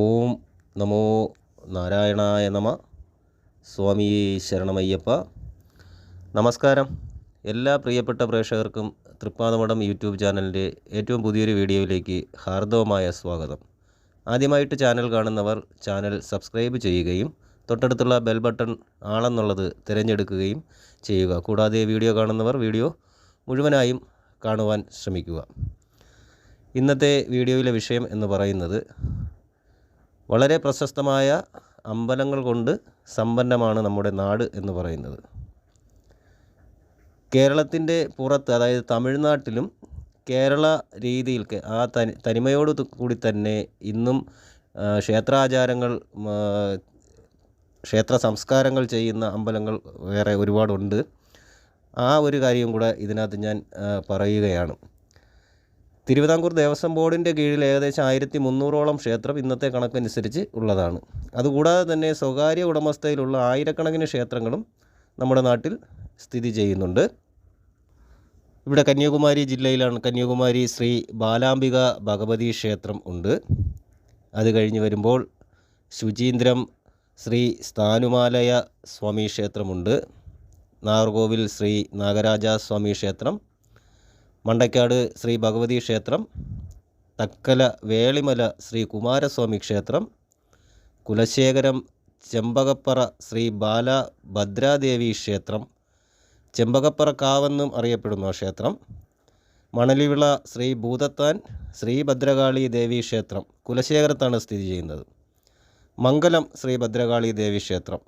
ഓം നമോ നാരായണായ നമ. സ്വാമി ശരണമയ്യപ്പ. നമസ്കാരം. എല്ലാ പ്രിയപ്പെട്ട പ്രേക്ഷകർക്കും തൃപ്പാതമഠം യൂട്യൂബ് ചാനലിന്റെ ഏറ്റവും പുതിയൊരു വീഡിയോയിലേക്ക് ഹാർദവമായ സ്വാഗതം. ആദ്യമായിട്ട് ചാനൽ കാണുന്നവർ ചാനൽ സബ്സ്ക്രൈബ് ചെയ്യുകയും തൊട്ടടുത്തുള്ള ബെൽ ബട്ടൺ ആണെന്നുള്ളത് തിരഞ്ഞെടുക്കുകയും ചെയ്യുക. കൂടാതെ വീഡിയോ കാണുന്നവർ വീഡിയോ മുഴുവനായും കാണുവാൻ ശ്രമിക്കുക. ഇന്നത്തെ വീഡിയോയിലെ വിഷയം എന്ന് പറയുന്നത് വളരെ പ്രശസ്തമായ അമ്പലങ്ങൾ കൊണ്ട് സമ്പന്നമാണ് നമ്മുടെ നാട് എന്ന് പറയുന്നത്. കേരളത്തിന്റെ പുറത്ത് അതായത് തമിഴ്നാട്ടിലും കേരള രീതിയിൽ ആ തനി തനിമയോട് കൂടി തന്നെ ഇന്നും ക്ഷേത്രാചാരങ്ങൾ ക്ഷേത്ര സംസ്കാരങ്ങൾ ചെയ്യുന്ന അമ്പലങ്ങൾ വേറെ ഒരുപാടുണ്ട്. ആ ഒരു കാര്യം കൂടെ ഇതിനകത്ത് ഞാൻ പറയുകയാണ്. തിരുവിതാംകൂർ ദേവസ്വം ബോർഡിന്റെ കീഴിൽ ഏകദേശം ആയിരത്തി മുന്നൂറോളം ക്ഷേത്രം ഇന്നത്തെ കണക്കനുസരിച്ച് ഉള്ളതാണ്. അതുകൂടാതെ തന്നെ സ്വകാര്യ ഉടമസ്ഥയിലുള്ള ആയിരക്കണക്കിന് ക്ഷേത്രങ്ങളും നമ്മുടെ നാട്ടിൽ സ്ഥിതി ചെയ്യുന്നുണ്ട്. ഇവിടെ കന്യാകുമാരി ജില്ലയിലാണ് കന്യാകുമാരി ശ്രീ ബാലാംബിക ഭഗവതി ക്ഷേത്രം ഉണ്ട്. അത് കഴിഞ്ഞ് വരുമ്പോൾ ശുചീന്ദ്രം ശ്രീ സ്ഥാനുമാലയ സ്വാമി ക്ഷേത്രമുണ്ട്. നാഗർകോവിൽ ശ്രീ നാഗരാജസ്വാമി ക്ഷേത്രം മണ്ടക്കാട് ശ്രീ ഭഗവതി ക്ഷേത്രം തക്കല വേളിമല ശ്രീ കുമാരസ്വാമി ക്ഷേത്രം കുലശേഖരം ചെമ്പകപ്പറ ശ്രീ ബാല ഭദ്രാദേവി ക്ഷേത്രം ചെമ്പകപ്പറ കാവെന്നും അറിയപ്പെടുന്ന ക്ഷേത്രം മണലിവിള ശ്രീ ഭൂതത്താൻ ശ്രീ ഭദ്രകാളി ദേവി ക്ഷേത്രം കുലശേഖരത്താണ് സ്ഥിതി ചെയ്യുന്നത് മംഗലം ശ്രീ ഭദ്രകാളി ദേവി ക്ഷേത്രം.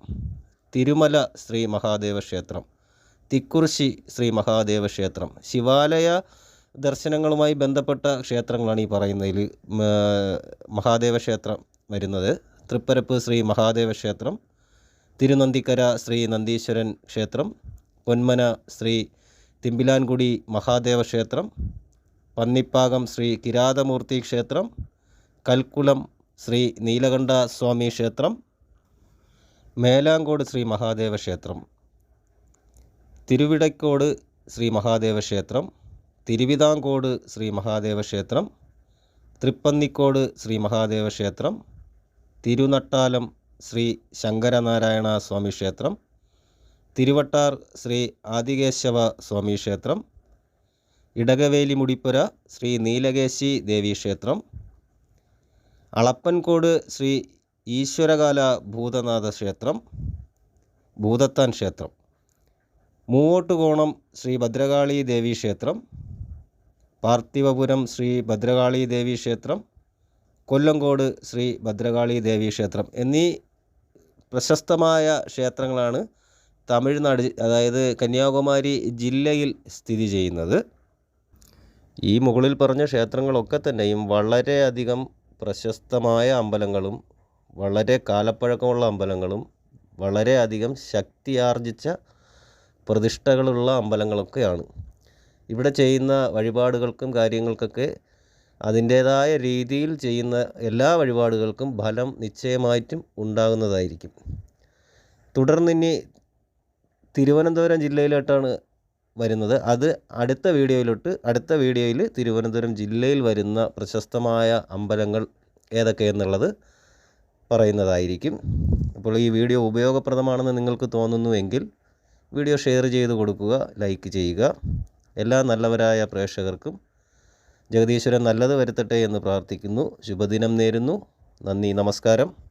തിരുമല ശ്രീ മഹാദേവ ക്ഷേത്രം തിക്കുറിശി ശ്രീ മഹാദേവ ക്ഷേത്രം ശിവാലയ ദർശനങ്ങളുമായി ബന്ധപ്പെട്ട ക്ഷേത്രങ്ങളാണ് ഈ പറയുന്നതിൽ മഹാദേവ ക്ഷേത്രം വരുന്നത്. തൃപ്പരപ്പ് ശ്രീ മഹാദേവ ക്ഷേത്രം തിരുനന്ദിക്കര ശ്രീ നന്ദീശ്വരൻ ക്ഷേത്രം പൊന്മന ശ്രീ തിമ്പിലാൻകുടി മഹാദേവ ക്ഷേത്രം പന്നിപ്പാകം ശ്രീ കിരാതമൂർത്തി ക്ഷേത്രം കൽക്കുളം ശ്രീ നീലകണ്ഠ സ്വാമി ക്ഷേത്രം മേലാങ്കോട് ശ്രീ മഹാദേവ ക്ഷേത്രം. തിരുവിടക്കോട് ശ്രീ മഹാദേവ ക്ഷേത്രം. തിരുവിതാംകോട് ശ്രീ മഹാദേവ ക്ഷേത്രം. തൃപ്പന്നിക്കോട് ശ്രീ മഹാദേവ ക്ഷേത്രം. തിരുനട്ടാലം ശ്രീ ശങ്കരനാരായണ സ്വാമി ക്ഷേത്രം. തിരുവട്ടാർ ശ്രീ ആദികേശവ സ്വാമി ക്ഷേത്രം. ഇടകവേലി മുടിപ്പുര ശ്രീ നീലകേശി ദേവി ക്ഷേത്രം. അളപ്പൻകോട് ശ്രീ ഈശ്വരകാല ഭൂതനാഥ ക്ഷേത്രം ഭൂതത്താൻ ക്ഷേത്രം മൂവോട്ടുകോണം ശ്രീ ഭദ്രകാളി ദേവി ക്ഷേത്രം പാർത്ഥിവപുരം ശ്രീ ഭദ്രകാളി ദേവി ക്ഷേത്രം കൊല്ലങ്കോട് ശ്രീ ഭദ്രകാളി ദേവി ക്ഷേത്രം എന്നീ പ്രശസ്തമായ ക്ഷേത്രങ്ങളാണ് തമിഴ്നാട് അതായത് കന്യാകുമാരി ജില്ലയിൽ സ്ഥിതി ചെയ്യുന്നത്. ഈ മുകളിൽ പറഞ്ഞ ക്ഷേത്രങ്ങളൊക്കെ തന്നെയും വളരെയധികം പ്രശസ്തമായ അമ്പലങ്ങളും വളരെ കാലപ്പഴക്കമുള്ള അമ്പലങ്ങളും വളരെയധികം ശക്തിയാർജിച്ച പ്രതിഷ്ഠകളുള്ള അമ്പലങ്ങളൊക്കെയാണ്. ഇവിടെ ചെയ്യുന്ന വഴിപാടുകൾക്കും കാര്യങ്ങൾക്കൊക്കെ അതിന്റേതായ രീതിയിൽ ചെയ്യുന്ന എല്ലാ വഴിപാടുകൾക്കും ഫലം നിശ്ചയമായിട്ടും ഉണ്ടാകുന്നതായിരിക്കും. തുടർന്ന് ഇനി തിരുവനന്തപുരം ജില്ലയിലോട്ടാണ് വരുന്നത്. അത് അടുത്ത വീഡിയോയിലോട്ട് അടുത്ത വീഡിയോയിൽ തിരുവനന്തപുരം ജില്ലയിൽ വരുന്ന പ്രശസ്തമായ അമ്പലങ്ങൾ ഏതൊക്കെയെന്നുള്ളത് പറയുന്നതായിരിക്കും. അപ്പോൾ ഈ വീഡിയോ ഉപയോഗപ്രദമാണെന്ന് നിങ്ങൾക്ക് തോന്നുന്നുവെങ്കിൽ വീഡിയോ ഷെയർ ചെയ്ത് കൊടുക്കുക ലൈക്ക് ചെയ്യുക. എല്ലാ നല്ലവരായ പ്രേക്ഷകർക്കും ജഗദീശ്വരൻ നല്ലത് വരുത്തട്ടെ എന്ന് പ്രാർത്ഥിക്കുന്നു. ശുഭദിനം നേരുന്നു. നന്ദി നമസ്കാരം.